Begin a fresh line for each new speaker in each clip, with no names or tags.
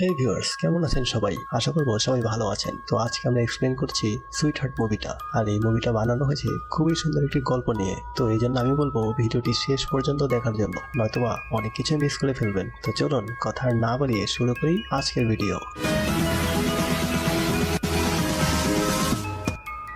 হে viewers কেমন আছেন সবাই? আশা করব সবাই ভালো আছেন। তো আজকে আমরা এক্সপ্লেন করছি সুইট হার্ট মুভিটা আর এই মুভিটা বানানো হয়েছে খুবই সুন্দর একটি গল্প নিয়ে। তো এই জন্য আমি বলব ভিডিওটি শেষ পর্যন্ত দেখার জন্য, নয়তোবা অনেক কিছু মিস করে ফেলবেন। তো চলুন কথা না বলিয়ে শুরু করি আজকের ভিডিও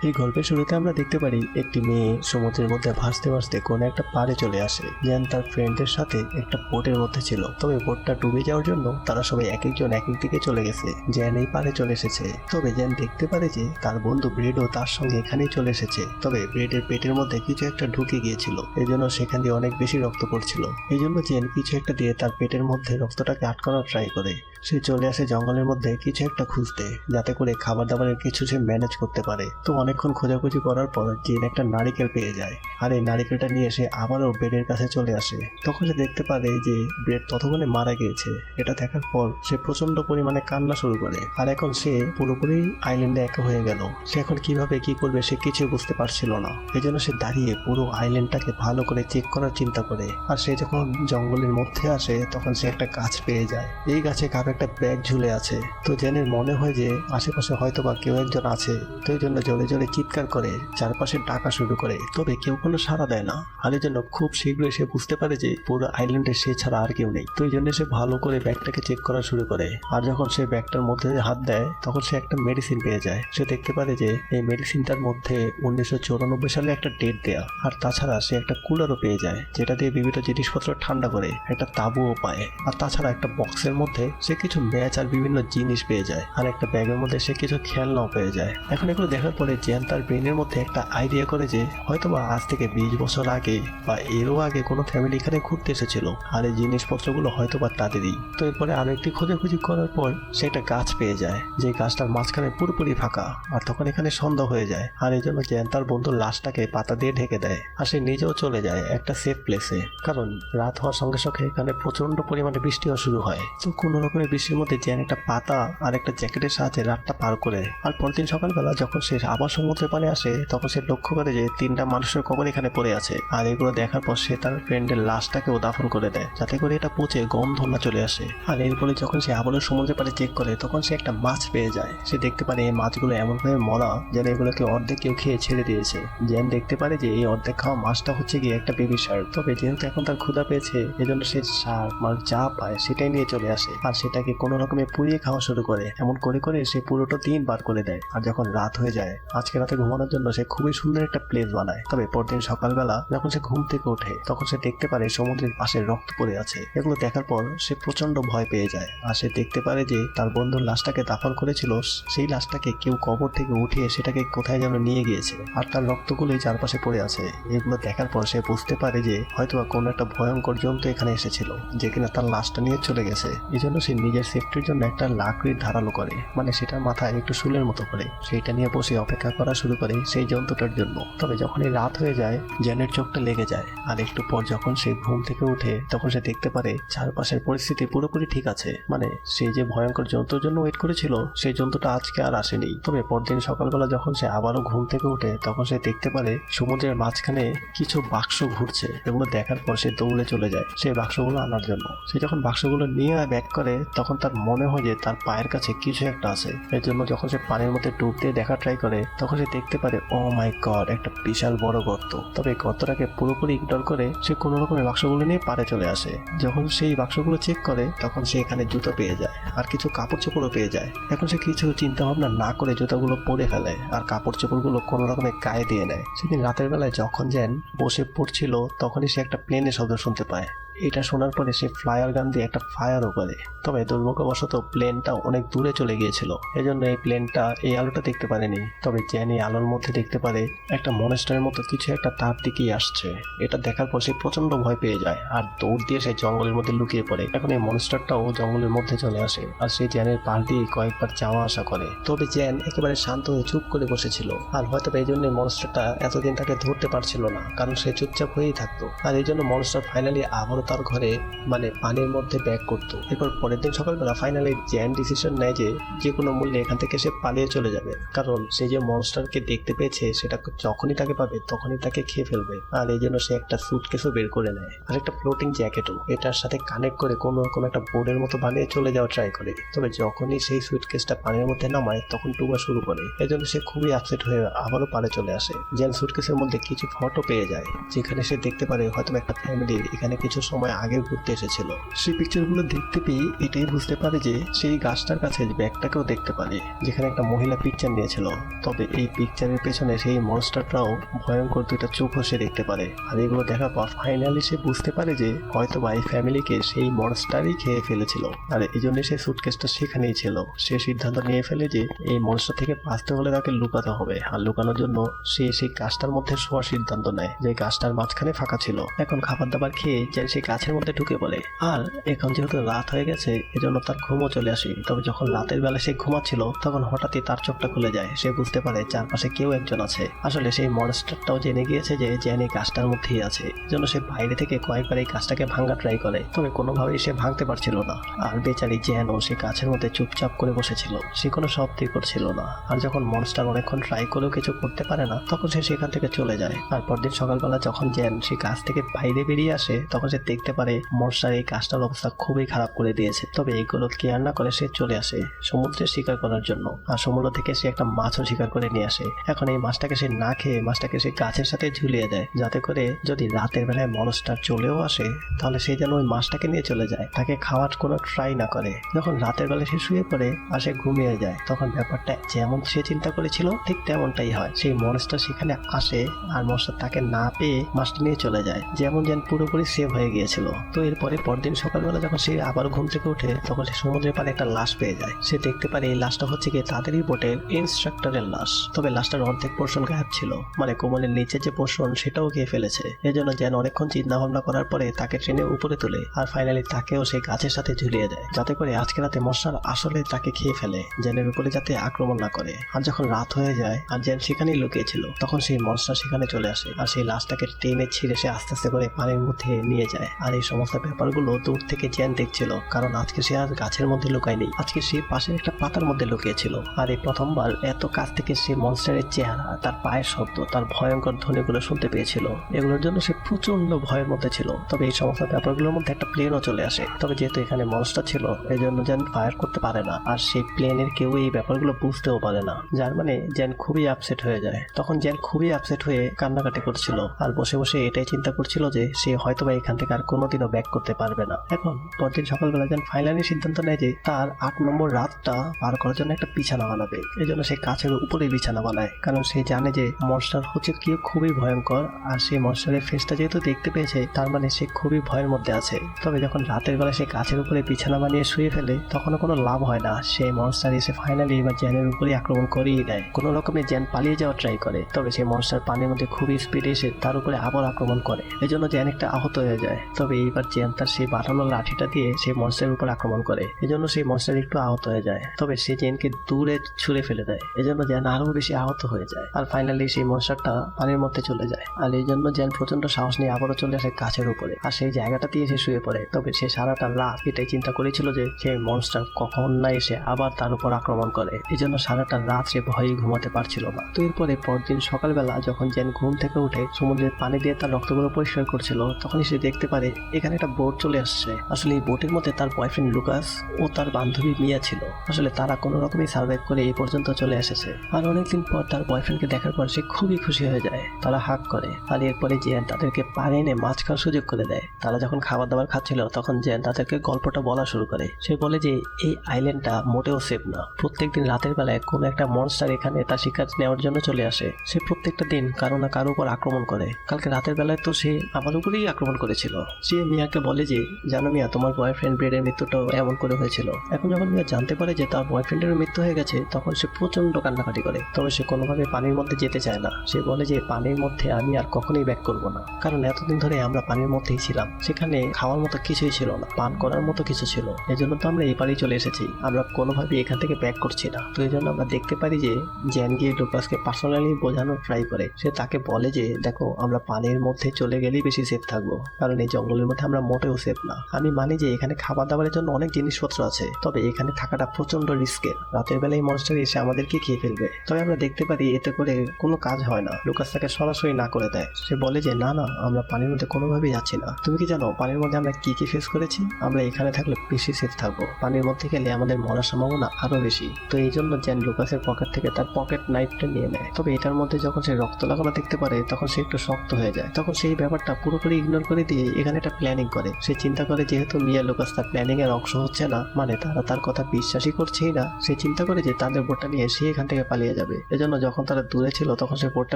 এই গল্পের শুরুতে আমরা দেখতে পারি একটি মেয়ে সমুদ্রের মধ্যে ভাসতে ভাসতে কোনো একটা পাড়ে চলে আসে। জ্যান তার ফ্রেন্ডদের সাথে একটা বোটের মধ্যে ছিল। তবে বোটটা ডুবে যাওয়ার জন্য তারা সবাই এক একজন এক এক দিকে চলে গেছে। জ্যান এই পাড়ে চলে এসেছে। তবে জ্যান দেখতে পারে যে তার বন্ধু ব্রেডও তার সঙ্গে এখানেই চলে এসেছে। তবে ব্রেডের পেটের মধ্যে কিছু একটা ঢুকে গিয়েছিল। এই জন্য সেখান দিয়ে অনেক বেশি রক্ত পড়ছিল। এই জন্য জ্যান কিছু একটা দিয়ে তার পেটের মধ্যে রক্তটাকে আটকানোর ট্রাই করে। সে চলে আসে জঙ্গলের মধ্যে কিছু একটা খুঁজতে, যাতে করে খাবার দাবারের কিছু সে ম্যানেজ করতে পারে। তো অনেকক্ষণ খোঁজাখুঁজি করার পর জেন একটা নারিকেল পেয়ে যায় আর এই নারিকেলটা নিয়ে সে আবারও ব্রেডের কাছে চলে আসে। তখন সে দেখতে পারে যে ব্রেড ততক্ষণে মারা গিয়েছে। এটা দেখার পর সে প্রচণ্ড পরিমাণে কান্না শুরু করে আর এখন সে পুরোপুরি আইল্যান্ডে একা হয়ে গেল। সে এখন কীভাবে কি করবে সে কিছু বুঝতে পারছিল না। এই জন্য সে দাঁড়িয়ে পুরো আইল্যান্ডটাকে ভালো করে চেক করার চিন্তা করে। আর সে যখন জঙ্গলের মধ্যে আসে তখন সে একটা গাছ পেয়ে যায়। এই গাছে কারও একটা ব্যাগ ঝুলে আছে। তো জেনের মনে হয় যে আশেপাশে হয়তো বা কেউ একজন আছে। তো এই জন্য জোরে জোরে চিৎকার করে, চারপাশে ডাকা শুরু করে। তবে কেউ কোনো সাড়া দেয় না। আর এই জন্য খুব শীঘ্রই সে বুঝতে পারে যে পুরো আইল্যান্ডে সে ছাড়া আর কেউ নেই। তো এই জন্য সে ভালো করে ব্যাগটাকে চেক করা শুরু করে। আর যখন সে ব্যাগটার মধ্যে হাত দেয়, তখন সে একটা মেডিসিন পেয়ে যায়। সে দেখতে পারে যে এই মেডিসিনটার মধ্যে উনিশশো চৌরানব্বই সালে একটা ডেট দেয়া। আর তাছাড়া সে একটা কুলারও পেয়ে যায়, যেটা দিয়ে বিভিন্ন জিনিসপত্র ঠান্ডা করে, একটা তাঁবুও পায়। আর তাছাড়া একটা বক্সের মধ্যে সে কিছু ম্যাচ আর বিভিন্ন জিনিস পেয়ে যায়। আর একটা ব্যাগের মধ্যে সে কিছু খেলনাও পেয়ে যায়। এখন এগুলো দেখার পরে জ্যান তার ব্রেনের মধ্যে একটা আইডিয়া করে যে, হয়তোবা আজ থেকে বিশ বছর আগে বা এরও আগে কোনো ফ্যামিলি এখানে ঘুরতে এসেছিল। আর এই জিনিসপত্রগুলো হয়তোবা তাদেরই। তো এরপরে আরও একটি খোঁজাখুঁজি করার পর সে একটা গাছ পেয়ে যায়। যে গাছটার মাঝখানে পুরোপুরি ফাঁকা, আর তখন এখানে সন্ধ্যা হয়ে যায়। আর এই জন্য জ্যান তার বন্ধুর লাশটাকে পাতা দিয়ে ঢেকে দেয়। আর সে নিজেও চলে যায় একটা সেফ প্লেসে কারণ রাত হওয়ার সঙ্গে সঙ্গে এখানে প্রচণ্ড পরিমাণে বৃষ্টি হওয়া শুরু হয়। তো কোনো রকমের বৃষ্টির মধ্যে জ্যান একটা পাতা আর একটা জ্যাকেটের সাহায্যে রাতটা পার করে। আর পরদিন সকালবেলা যখন সে আবার সমুদ্রের পানে আসে, তখন সে লক্ষ্য করে যে তিনটা মানুষের কবর এখানে পড়ে আছে। আর এগুলো দেখার পর সে তার ফ্রেন্ডের লাশটাকেও দাফন করে দেয়, যাতে করে এটা পচে গন্ধ না চলে আসে। আর এরপরে যখন সে আবারও সমুদ্রের পাড়ে চেক করে, তখন সে একটা মাছ পেয়ে যায়। সে দেখতে পারে এই মাছগুলো এমনভাবে মরা, যেন এগুলোকে অর্ধেক কেউ খেয়ে ছেড়ে দিয়েছে। জ্যান দেখতে পারে যে এই অর্ধেক খাওয়া মাছটা হচ্ছে গিয়ে একটা বেবি শার্ক তবে যেহেতু এখন তার ক্ষুধা পেয়েছে, এজন্য সে শার্ক মাছ যা পায় সেটাই নিয়ে চলে আসে। আর সেটাকে কোনো রকমে পুড়িয়ে খাওয়া শুরু করে। এমন করে করে সে পুরোটা দিন বার করে দেয়। আর যখন রাত হয়ে যায়, আজকে রাতে ঘুমানোর জন্য সে খুবই সুন্দর একটা প্লেস বানায়। তবে পরদিন সকালবেলা যখন সে ঘুম থেকে ওঠে, তখন সে দেখতে পারে সমুদ্রের পাশে রক্ত পড়ে আছে। এগুলো দেখার পর সে প্রচণ্ড ভয় পেয়ে যায়। আর সে দেখতে পারে যে তার বন্ধুর লাশটাকে দাফন করেছিল, সেই লাশটাকে কেউ কবর থেকে উঠিয়ে সেটাকে কোথায় যেন নিয়ে গিয়েছে। আর তার রক্তগুলোই চারপাশে পড়ে আছে। এগুলো দেখার পর সে বুঝতে পারে যে হয়তো কোনো একটা ভয়ঙ্কর জন্তু এখানে এসেছিল, যে কিনা তার লাশটা নিয়ে চলে গেছে। এই জন্য সে নিজের সেফটির জন্য একটা লাকড়ির ধারালো করে মানে সেটার মাথায় একটু শুলের মতো করে। সেইটা নিয়ে বসে অপেক্ষা করা শুরু করে সেই জন্তুটার জন্য। তবে যখনই রাত হয়ে যায় জ্যানের চোখটা লেগে যায়। আর একটু পর যখন সে ঘুম থেকে উঠে, তখন সে দেখতে পারে চারপাশের পরিস্থিতি পুরোপুরি ঠিক আছে। মানে সে যে ভয়ঙ্কর জন্তুর জন্য ওয়েট করেছিল, সেই জন্তুটা আজকে আর আসেনি। তবে পরদিন সকালবেলা যখন সে আবারও ঘুম থেকে উঠে, তখন সে দেখতে পারে সমুদ্রের মাঝখানে কিছু বাক্স ঘুরছে। এগুলো দেখার পর সে দৌড়ে চলে যায় সেই বাক্সগুলো আনার জন্য। সে যখন বাক্সগুলো নিয়ে ব্যাক করে তখন তার মনে হয় যে তার পায়ের কাছে কিছু একটা আছে। এর জন্য যখন সে পানির মধ্যে ডুব দিয়ে দেখা ট্রাই করে, তখন সে দেখতে পারে ও মাই গড একটা বিশাল বড় গর্ত। তবে গর্তটাকে পুরোপুরি ইগনোর করে সে কোনো রকমের বাক্সগুলো নিয়ে পারে চলে আসে। যখন সেই বাক্সগুলো চেক করে, তখন সে এখানে জুতো পেয়ে যায় আর কিছু কাপড় চোপড়ও পেয়ে যায়। এখন সে কিছু চিন্তা ভাবনা না করে জুতোগুলো পরে ফেলে আর কাপড় চোপড়গুলো কোনো রকমের গায়ে দিয়ে নেয়। সেদিন রাতের বেলায় যখন যেন বসে পড়ছিল, তখনই সে একটা প্লেনের শব্দ শুনতে পায়। এটা শোনার পরে সে ফ্লায়ার গান দিয়ে একটা ফায়ারও করে। তবে দুর্ভাগ্যবশত প্লেনটা অনেক দূরে চলে গিয়েছিল। এজন্য এই প্লেনটা এই আলোটা দেখতে পারেনি। তবে জ্যান এই আলোর মধ্যে দেখতে পারে একটা মনেস্টারের মতো কিছু একটা তার দিকেই আসছে। এটা দেখার পর সে প্রচণ্ড ভয় পেয়ে যায় আর দৌড় দিয়ে সে জঙ্গলের মধ্যে লুকিয়ে পড়ে। এখন এই মনস্টারটাও জঙ্গলের মধ্যে চলে আসে আর সে জ্যানের পার দিয়ে কয়েকবার যাওয়া আসা করে। তবে জ্যান একেবারে শান্ত হয়ে চুপ করে বসেছিল আর হয়তো এই জন্য মনস্টারটা এতদিন তাকে ধরতে পারছিল না, কারণ সে চুপচাপ হয়েই থাকতো। আর এই জন্য মনস্টার ফাইনালি আবারও তার ঘরে মানে পানির মধ্যে ব্যাগ করতো। এরপর পরের দিন সকালবেলা ফাইনালি জ্যান ডিসিশন নেয় যে যে কোনো মূল্যে এখান থেকে সে পালিয়ে চলে যাবে। কারণ সে যে মনস্টারকে দেখতে পেয়েছে, সেটা যখনই তাকে পাবে, তখনই তাকে খেয়ে ফেলবে। আর এই জন্য সে একটা সুটকেসও বের করে নেয়। আর একটা ফ্লোটিং জ্যাকেটও এটার সাথে কানেক্ট করে কোনো রকম একটা বোর্ডের মতো বানিয়ে চলে যাওয়া ট্রাই করে। তবে যখনই সেই সুটকেসটা পানির মধ্যে নামায়, তখন ডুবা শুরু করে। এজন্য সে খুবই আপসেট হয়ে আবারও পারে চলে আসে। জেন সুটকেসের মধ্যে কিছু ফটো পেয়ে যায়। যেখানে সে দেখতে পারে হয়তো একটা ফ্যামিলি এখানে কিছু সময় আগে ঘুরতে এসেছিল। সেই পিকচারগুলো দেখতে পেয়ে এটাই বুঝতে পারে যে সেই গাছটার কাছে ব্যাগটাকেও দেখতে পারে, যেখানে একটা মহিলা পিকচার নিয়েছিল। তবে এই পিকচারের পেছনে সেই মনস্টারটাও ভয়ঙ্কর দুইটা চোখও সে দেখতে পারে। আর এগুলো দেখার পর ফাইনালি সে বুঝতে পারে যে হয়তো বা এই ফ্যামিলিকে সেই মনস্টারই খেয়ে ফেলেছিল। আর এই জন্য সে সুটকেসটা সেখানেই ছিল। সে সিদ্ধান্ত নিয়ে ফেলে যে এই মনস্টার থেকে বাঁচতে হলে তাকে লুকাতে হবে। আর লুকানোর জন্য সে সেই গাছটার মধ্যে শোয়ার সিদ্ধান্ত নেয়, যে গাছটার মাঝখানে ফাঁকা ছিল। এখন খাবার দাবার খেয়ে যে সে গাছের মধ্যে ঢুকে পড়ে। আর এখন যেহেতু রাত হয়ে গেছে, এজন্য তার ঘুমও চলে আসে। তবে যখন রাতের বেলা সে ঘুমাচ্ছিল, তখন হঠাৎই তার চোখটা খুলে যায়। সে বুঝতে পারে চারপাশে কেউ একজন আছে। আসলে সেই মনস্টারটাও জেনে গিয়েছে যে জ্যান গাছটার মধ্যেই আছে। জন্য সে বাইরে থেকে কয়েকবার এই গাছটাকে ভাঙা ট্রাই করে। তবে কোনোভাবেই সে ভাঙতে পারছিল না। আর বেচারি জ্যানও সে গাছের মধ্যে চুপচাপ করে বসেছিল। সে কোনো শব্দই করছিল না। আর যখন মনস্টার অনেকক্ষণ ট্রাই করেও কিছু করতে পারে না, তখন সে সেখান থেকে চলে যায়। আর পরদিন সকালবেলা যখন জ্যান সে গাছ থেকে বাইরে বেরিয়ে আসে, তখন সে দেখতে পারে। মনস্টার এই গাছটার অবস্থা খুবই খারাপ করে দিয়েছে। তবে এগুলো কেয়ার না করে সে চলে আসে সমুদ্রে শিকার করার জন্য। আর সমুদ্র থেকে সে একটা মাছও শিকার করে নিয়ে আসে। এখন এই মাছটাকে সে না খেয়ে মাছটাকে সে গাছের সাথে ঝুলিয়ে দেয়। যাতে করে যদি রাতের বেলায় মনস্টার চলেও আসে, তাহলে সে যেন ওই মাছটাকে নিয়ে চলে যায়। তাকে খাওয়ার কোনো ট্রাই না করে। যখন রাতের বেলা সে শুয়ে পড়ে আর সে ঘুমিয়ে যায়, তখন ব্যাপারটা যেমন সে চিন্তা করেছিল, ঠিক তেমনটাই হয়। সেই মনস্টার সেখানে আসে আর মনস্টার তাকে না পেয়ে মাছটা নিয়ে চলে যায়। যেমন যেন পুরোপুরি সেভ হয়ে গিয়েছিল। তো এরপরে পরদিন সকালবেলা যখন সে আবার ঘুম থেকে উঠে, তখন সে সমুদ্রের পাড়ে একটা লাশ পেয়ে যায়। সে দেখতে পারে এই লাশটা হচ্ছে কি তাদেরই বোটের ইনস্ট্রাক্টরের লাশ। তবে লাশটার অর্ধেক পোর্শন গায়েব ছিল। মানে কোমলের নিচে যে পোর্শন সেটাও খেয়ে ফেলেছে। এজন্য যেন অনেকক্ষণ চিন্তা ভাবনা করার পরে তাকে ট্রেনে উপরে তুলে আর ফাইনালি তাকেও সেই গাছের সাথে ঝুলিয়ে দেয়। যাতে করে আজকে রাতে মশার আসলে তাকে খেয়ে ফেলে জেনের উপরে যাতে আক্রমণ না করে। আর যখন রাত হয়ে যায় আর জেন সেখানেই লুকিয়েছিল, তখন সেই মনস্টার সেখানে চলে আসে। আর সেই লাশটাকে টেনে ছিঁড়ে সে আস্তে আস্তে করে পানির মধ্যে নিয়ে যায়। আর এই সমস্ত ব্যাপারগুলো দূর থেকে জেন দেখছিল, কারণ আজকে সে আর গাছের মধ্যে লুকায়নি। আজকে সে পাশের একটা পাতার মধ্যে লুকিয়েছিল। আর এই প্রথমবার এত কাছ থেকে সে মনস্টারের চেহারা, তার পায়ের শব্দ, তার ভয়ঙ্কর ধ্বনিগুলো শুনতে পেয়েছিল। এগুলোর জন্য সে প্রচণ্ড ভয়ের মধ্যে ছিল। তবে এই সমস্ত ব্যাপারগুলোর মধ্যে একটা প্লেনও চলে আসে। তবে যেহেতু এখানে মনস্টার ছিল এই জন্য যেন ফায়ার করতে পারে না। আর সেই প্লেনের কেউ এই ব্যাপারগুলো বুঝতেও পারে না। যার মানে জেন খুবই আপসেট হয়ে যায়। তখন জেন খুবই আপসেট হয়ে কান্নাকাটি করছিল। আর বসে বসে এটাই চিন্তা করছিল যে, সে হয়তোবা এখান থেকে আর কোনোদিনও ব্যাক করতে পারবে না। এখন পরদিন সকালবেলা যেন ফাইনালি সিদ্ধান্ত নেয় যে তার আট নম্বর রাতটা পার করার জন্য একটা বিছানা বানাবে। এই জন্য সে কাছের উপরে বিছানা বানায়। কারণ সে জানে যে মনস্টার হচ্ছে কি খুবই ভয়ঙ্কর। আর সেই মনস্টারের ফেসটা যেহেতু দেখতে পেয়েছে, তার মানে সে খুবই ভয়ের মধ্যে আছে। তবে যখন রাতের বেলা সে কাছের উপরে বিছানা বানিয়ে শুয়ে ফেলে, তখনও কোনো লাভ হয় না। সেই মনস্টার এসে ফাইনালি এবার জ্যানের উপরে আক্রমণ করিয়ে দেয়। কোনো রকমে জ্যান পালিয়ে যাওয়ার ট্রাই করে। তবে সেই মনস্টার পানির মধ্যে খুবই স্পিডে এসে তার উপরে আবার আক্রমণ করে। এই জন্য জ্যান একটা আহত হয়ে যায়। তবে এইবার জ্যান তার সেই বাটানো লাঠিটা দিয়ে সেই মনস্টারের উপর আক্রমণ করে। এই জন্য সেই মনস্টার একটু আহত হয়ে যায়। তবে সে জেনকে দূরে ছুঁড়ে ফেলে দেয়। এই জন্য জ্যান আরও বেশি আহত হয়ে যায়। আর ফাইনালি সেই মনস্টারটা পানির মধ্যে চলে যায়। আর এই জন্য জ্যান প্রচণ্ড সাহস নিয়ে আবারও চলে আসে গাছের উপরে। আর সেই জায়গাটা দিয়ে সে শুয়ে পড়ে। তবে সে সারাটা রাত এটাই চিন্তা করেছিল যে সেই মনস্টার কখন না এসে আবার তার উপর আক্রমণ করে। এই জন্য সারাটা রাত সে ভয়ে ঘুমাতে পারছিল না। তো এরপরে পরদিন সকালবেলা যখন জ্যান ঘুম থেকে উঠে সমুদ্রের পানি দিয়ে তার রক্তগুলো পরিষ্কার করছিল, তখনই সে দেখতে পারে, এখানে একটা বোট চলে আসছে। আসলে এই বোটের মধ্যে তার বয়ফ্রেন্ড লুকাস ও তার বান্ধবী মিয়া ছিল। আসলে তারা কোনো রকমই সার্ভাইভ করে এই পর্যন্ত চলে এসেছে। আর অনেকদিন পর তার বয়ফ্রেন্ডকে দেখার পর সে খুবই খুশি হয়ে যায়। তারা হাক করে। আর এরপরে জিয়ান তাদেরকে পারে এনে মাছ খাওয়ার সুযোগ করে দেয়। তারা যখন খাবার দাবার খাচ্ছিল, তখন জিয়ান তাদেরকে গল্পটা বলা শুরু করে। সে বলে যে, এই আইল্যান্ডটা মোটেও সেফ না। প্রত্যেকদিন রাতের বেলায় কোনো একটা মনস্টার এখানে তার শিকার নেওয়ার জন্য চলে আসে। সে প্রত্যেকটা দিন কারও না কারও উপর আক্রমণ করে। কালকে রাতের বেলায় তো সে আমার উপরেই আক্রমণ করেছিল। সে মিয়াকে বলে যে, জানো মিয়া, তোমার বয়ফ্রেন্ড ব্রেডের মৃত্যুটা এমন করে হয়েছিল। এখন যখন মিয়া জানতে পারে যে তার বয়ফ্রেন্ডের মৃত্যু হয়ে গেছে, তখন সে প্রচণ্ড কান্নাকাটি করে। তবে সে কোনোভাবে পানির মধ্যে যেতে চায় না। সে বলে যে, পানির মধ্যে আমি আর কখনোই ব্যাক করব না। কারণ এতদিন ধরে আমরা পানির মধ্যেই ছিলাম। সেখানে খাওয়ার মতো কিছুই ছিল না। পান করার মতো কিছু ছিল। এই জন্য তো আমরা এই পারেই চলে এসেছি। আমরা কোনোভাবে এখান থেকে ব্যাক করছি না। তো এই জন্য আমরা দেখতে পারি যে, জ্যান গিয়ে লুকাসকে পার্সোনালি বোঝানোর ট্রাই করে। সে তাকে বলে যে, দেখো, আমরা পানির মধ্যে চলে গেলেই বেশি সেফ থাকব। কারণ এই জঙ্গলের মধ্যে আমরা মোটেও সেফ না। আমি মানি যে এখানে খাবার দাবারের জন্য অনেক জিনিসপত্র আছে, তবে এখানে থাকাটা প্রচণ্ড রিস্কের রাতের বেলায় মনস্টার এসে আমাদেরকে খেয়ে ফেলবে। তবে আমরা দেখতে পারি এতে করে কোনো কাজ হয় না। লুকাস তাকে সরাসরি না করে দেয়। সে বলে যে, না না, আমরা পানির মধ্যে কোনোভাবেই যাচ্ছি না। তুমি কি জানো পানির মধ্যে আমরা কি কি ফেস করেছি? আমরা এখানে থাকলে বেশি সেফ থাকব। পানির মধ্যে গেলে আমাদের মরার সম্ভাবনা আরও বেশি। তো এই জন্য জ্যান লুকাসের পকেট থেকে তার পকেট নাইফটা নিয়ে নেয়। তবে এটার মধ্যে যখন সে রক্ত লাগানো দেখতে পারে, তখন সে একটু শক্ত হয়ে যায়। তখন সেই ব্যাপারটা পুরোপুরি ইগনোর করে দিয়ে এখানে একটা প্ল্যানিং করে। সে চিন্তা করে যেহেতু মিয়া লুকাস তার প্ল্যানিং এর অংশ হচ্ছে না মানে তারা তার কথা বিশ্বাসই করছেই না, সে চিন্তা করে যে তাদের বোটটা নিয়ে সে এখান থেকে পালিয়ে যাবে। এজন্য যখন তারা দূরে ছিল তখন সে বোটটা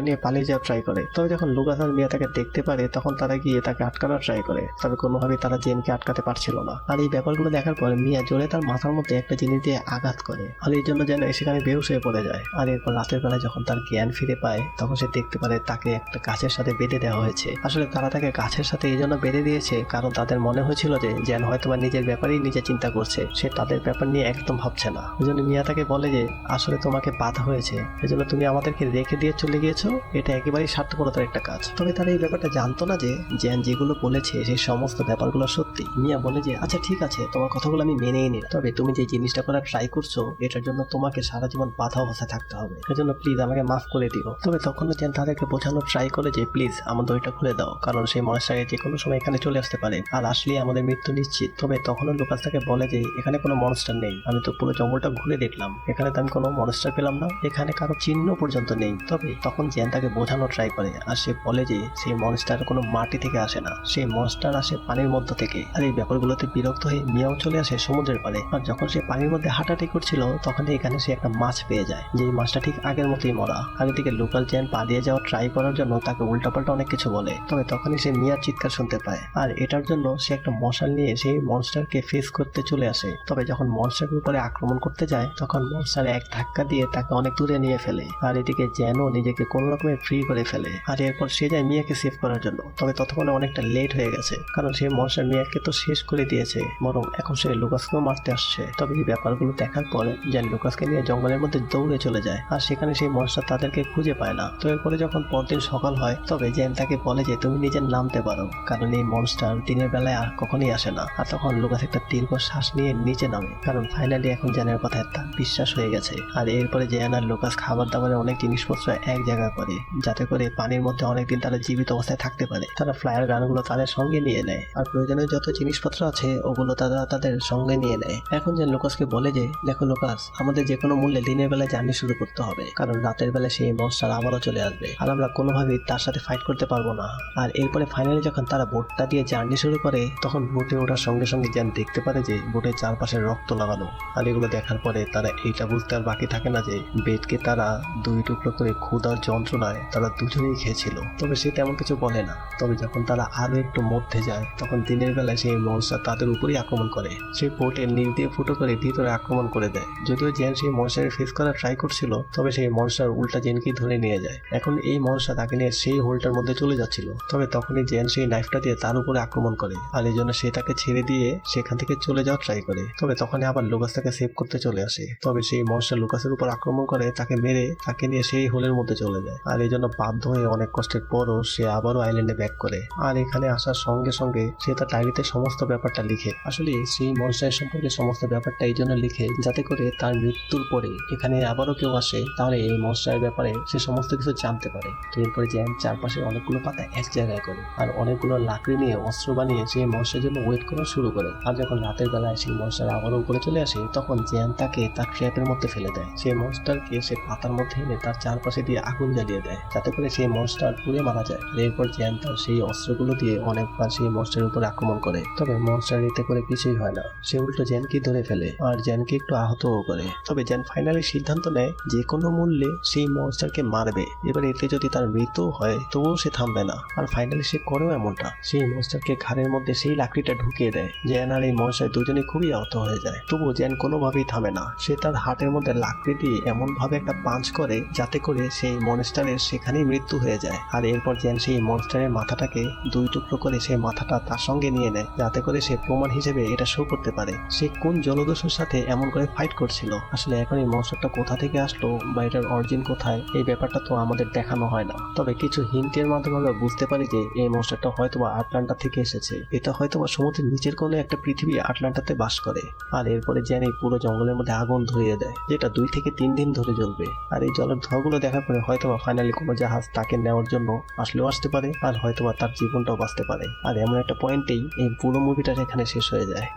নিয়ে পালিয়ে যাওয়ার ট্রাই করে। তবে যখন লুকাস আর মিয়া তাকে দেখতে পারে, তখন তারা গিয়ে তাকে আটকানোর ট্রাই করে। তবে কোনোভাবেই তারা জেনকে আটকাতে পারছিল না। আর এই ব্যাপারগুলো দেখার পর মিয়া জোরে তার মাথার মধ্যে একটা জিনিস দিয়ে আঘাত করে। আর এই জন্য যেন সেখানে বেহুশ হয়ে পড়ে যায়। আর এরপর রাতের বেলায় যখন তার জ্ঞান ফিরে পায়, তখন সে দেখতে পারে তাকে একটা গাছের সাথে বেঁধে দেওয়া হয়েছে। আসলে তারা তাকে গাছের সাথে এই জন্য বেঁধে দিয়েছে, কারণ তাদের মনে হয়েছিল যে জ্ঞান হয়তো বা নিজের ব্যাপারেই নিজে চিন্তা করছে। সে তাদের ব্যাপার নিয়ে একদম ভাবছে না। এই জন্য মিয়া তাকে বলে যে, আসলে তোমাকে বাধা হয়েছে। এজন্য তুমি আমাদেরকে রেখে দিয়ে চলে গিয়েছো। এটা একেবারেই স্বার্থপরতার একটা কাজ। তবে তারা এই ব্যাপারটা জানতো না যে, জ্যান যেগুলো বলেছে সেই সমস্ত ব্যাপারগুলো সত্যি। মিয়া বলে যে আচ্ছা ঠিক আছে, তোমার কথাগুলো আমি মেনেই নিই তবে তুমি যে জিনিসটা করার ট্রাই করছ, এটার জন্য তোমাকে সারা জীবন বাধা অবস্থায় থাকতে হবে। এজন্য প্লিজ আমাকে মাফ করে দিও। তবে তখনও জ্যান তাদেরকে বোঝানোর ট্রাই করে যে প্লিজ আমার ওইটা খুলে দাও। কারণ সেই মনস্টারে যে কোনো সময় এখানে চলে আসতে পারে। আর আসলে আমাদের মৃত্যু নিশ্চিত। তবে তখনও লুকাস তাকে বলে যে, এখানে কোনো মনস্টার নেই। আমি তো পুরো জঙ্গলটা ঘুরে দেখলাম। এখানে তো আমি কোনো মনস্টার পেলাম না। এখানে কারও চিহ্ন পর্যন্ত নেই। তবে তখন জ্যান তাকে বোঝানো ট্রাই করে। আর সে বলে যে, সেই মনস্টার কোনো মাটি থেকে আসে না। সেই মনস্টার আসে পানির মধ্য থেকে। আর এই ব্যাপারগুলোতে বিরক্ত হয়ে মিয়াও চলে আসে সমুদ্রের পাড়ে। আর যখন সে পানির মধ্যে হাঁটাহাঁটি করছিল, তখন এখানে সে একটা মাছ পেয়ে যায় যে মাছটা ঠিক আগের মতোই মরা। আগে থেকে লোকাল চ্যান পা দিয়ে যাওয়া ট্রাই করার জন্য তাকে উল্টাপাল্টা অনেক কিছু বলে। তবে তখনই সে মিয়ার চিৎকার শুনতে পায়। আর এটার জন্য সে একটা মশাল নিয়ে সেই মনস্টারকে ফেস করতে চলে আসে। তবে যখন মনস্টারের উপরে আক্রমণ করতে যায়, তখন মনস্টার এক ধাক্কা দিয়ে তাকে অনেক দূরে নিয়ে ফেলে। আর এদিকে জ্যানও নিজেকে কোনো রকমের ফ্রি করে ফেলে। আর এরপর সে যায় মিয়াকে সেভ করার জন্য। তবে ততক্ষণে অনেকটা লেট হয়ে গেছে। কারণ সেই মনস্টার মিয়াকে তো শেষ করে দিয়েছে। বরং এখন সে লুকাসকেও মারতে আসছে। তবে এই ব্যাপারগুলো দেখার পরে জ্যান লুকাসকে নিয়ে জঙ্গলের মধ্যে দৌড়ে চলে যায়। আর সেখানে সেই মনস্টার তাদেরকে খুঁজে পায় না। তো এরপরে যখন পরদিন সকাল হয়, তবে জ্যান তাকে বলে যে, তুমি নিজের নামতে পারো। কারণ এই মনস্টার দিনের বেলায় আর কখনোই আসে না। আর তখন লুকাস একটা দীর্ঘ শ্বাস নিয়ে নিচে নামে, কারণ ফাইনালি এখন জ্যানের কথায় তার বিশ্বাস হয়ে গেছে। আর এরপরে জ্যান আর লুকাস খাবার দাবারের অনেক জিনিসপত্র এক জায়গা করে, যাতে করে পানির মধ্যে অনেকদিন তারা জীবিত অবস্থায় থাকতে পারে। তারা ফ্লায়ার গানগুলো তাদের সঙ্গে নিয়ে নেয়, আর প্রয়োজনীয় যত জিনিসপত্র আছে, ওগুলো তারা তাদের সঙ্গে নিয়ে নেয়। এখন যে লুকাসকে বলে যে, দেখো লুকাস, আমাদের যে কোনো মূল্যে দিনের বেলায় জার্নি শুরু করতে হবে, কারণ রাতের বেলায় সেই মনস্টার আবারও চলে আসবে, আর আমরা কোনোভাবেই তার সাথে ফাইট করতে পারব না। আর এরপরে ফাইনালি যখন তারা বোটটা দিয়ে জার্নি শুরু করে, তখন বোটে ওঠার সঙ্গে সঙ্গে জ্যান দেখতে পারে যে বোটের চারপাশে রক্ত লাগানো। আর এগুলো দেখার পরে তারা এইটা বুঝতে আর বাকি থাকে না যে বেদকে তারা দুই টুকরো করে ক্ষুদার যন্ত্রণায় তারা দুজনেই খেয়েছিল। তবে সে তেমন কিছু বলে না। তবে যখন তারা আরও একটু মধ্যে যায়, তখন দিনের বেলায় সেই মনস্টার তাদের উপরেই আক্রমণ করে। সেই বোটের নিচ দিয়ে ফুটো করে ভিতরে আক্রমণ করে দেয়। যদিও জেন সেই মনস্টারের ফেস করার ট্রাই করছিল, তবে সেই মনস্টার উল্টা জেনকেই ধরে নিয়ে যায়। এখন এই মনস্টার তাকে নিয়ে সেই হোলটার মধ্যে চলে যাচ্ছিল। তবে তখনই জেন সেই নাইফটা দিয়ে তার উপরে আক্রমণ করে। আর এই জন্য সে তাকে ছেড়ে দিয়ে সেখান থেকে চলে যাওয়ার ট্রাই করে। তবে তখনই আবার লুকাস তাকে সেভ করতে চলে আসে। তবে সেই মনস্টার লুকাসের উপর আক্রমণ করে, তাকে মেরে তাকে নিয়ে সেই হোলের মধ্যে চলে যায়। আর এই জন্য বাধ্য হয়ে অনেক কষ্টের পরও সে আবারও আইল্যান্ডে ব্যাক করে। আর এখানে আসার সঙ্গে সঙ্গে সে তার ডায়েরিতে সমস্ত ব্যাপারটা লিখে। আসলে সেই মনস্টারের সম্পর্কে সমস্ত ব্যাপারটা এই জন্য লিখে, যাতে করে তার মৃত্যুর পরে এখানে আবারও কেউ আসে, তাহলে এই মনস্টারের ব্যাপারে সে সমস্ত কিছু জানতে পারে। তো এরপরে জ্যান চারপাশে অনেকগুলো পাতা এক জায়গায় করে। আর অনেকগুলো লাকড়ি নিয়ে অস্ত্র বানিয়ে সেই মনস্টারের জন্য ওয়েট করা শুরু করে। আর যখন রাতের বেলায় সেই মনস্টার আবারও উপরে চলে আসে, তখন জ্যান তাকে তার ট্র্যাপের মধ্যে ফেলে দেয়। সেই মনস্টারকে সে পাতার মধ্যে এনে তার চারপাশে দিয়ে আগুন জ্বালিয়ে দেয়, যাতে করে সেই মনস্টার পুড়ে মারা যায়। আর এরপর জ্যান তার সেই অস্ত্রগুলো দিয়ে অনেকবার সেই মনস্টারের উপর আক্রমণ করে। তবে মনস্টার এতে করে কিছুই হয় না। সে উল্টো জ্যানকে ধরে ফেলে আর জ্যানকে একটু আহতও করে। তবে জ্যান ফাইনালি সিদ্ধান্ত নেয় যে কোনো মূল্যে সেই মনস্টারকে মারবে। এবার এতে যদি তার মৃত্যু হয়, তবুও সে থামবে না। আর ফাইনালি সে করেও এমনটা। সেই মনস্টারকে ঘাড়ের মধ্যে সেই লাকড়িটা ঢুকিয়ে দেয়। জ্যান আর এই মনস্টার দুজনে খুবই আহত হয়ে যায়। তবুও জ্যান কোনোভাবেই থামে না। সে তার হাটের মধ্যে লাকড়ি দিয়ে এমন ভাবে একটা পাঞ্চ করে, যাতে করে সেই মনস্টারের সেখানেই মৃত্যু হয়ে যায়। আর এরপর জ্যান সেই মনস্টারের মাথাটাকে দুই টুকরো করে সেই মাথাটা তার সঙ্গে নিয়ে নেয়, যাতে করে সে প্রমাণ হিসেবে এটা শো করতে পারে। সে কোন জলদস্যুর সাথে এমন করে ফাইট করছিল? আসলে এখন এই মনস্টারটা কোথা থেকে আসলো বা এটার অরিজিন কোথায়, এই ব্যাপারটা তো আমাদের দেখানো হয় না। তবে কিছু হিন্টের মাধ্যমে আমরা বুঝতে পারি যে এই মনস্টারটা হয়তো বা আটলান্টা থেকে এসেছে। এটা হয়তো বা সমুদ্রের নিচের কোনো একটা পৃথিবী আটলান্টাতে বাস করে। আর এরপরে জ্যানি পুরো জঙ্গলের মধ্যে আগুন ধরিয়ে দেয়, যেটা দুই থেকে তিন দিন ধরে জ্বলবে। আর এই জলের ধোঁয়াগুলো দেখার পরে হয়তো বা ফাইনালি কোনো জাহাজ তাকে নেওয়ার জন্য আসলেও আসতে পারে, আর হয়তো বা তার জীবনটাও বাঁচতে পারে। আর এমন একটা পয়েন্টেই এই পুরো মুভিটা এখানে শেষ হয়ে যায়।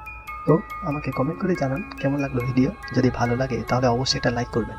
তো আমাকে কমেন্ট করে জানান কেমন লাগল ভিডিও যদি ভালো লাগে তাহলে অবশ্যই এটা লাইক করবেন।